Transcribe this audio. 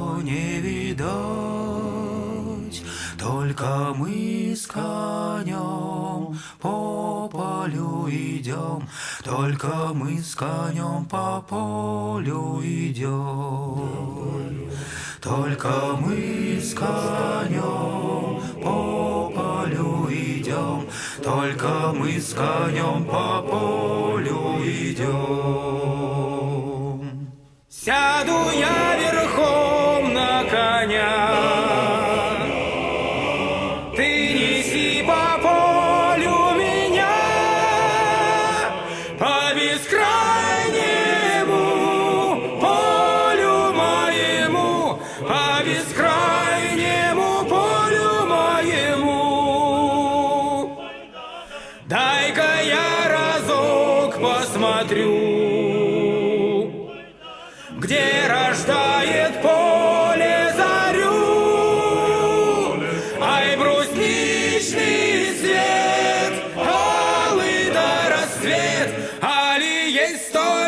не видать, только мы с конем по полю идем, только мы с конем по полю идем, только мы с конем по полю идем, только мы с конем по полю идем. Сяду я коня. Ты неси по полю меня, по бескрайнему полю моему, по бескрайнему полю моему. Дай-ка я разок посмотрю, где рождает поле. вечный свет, алый до рассвет, али есть стой.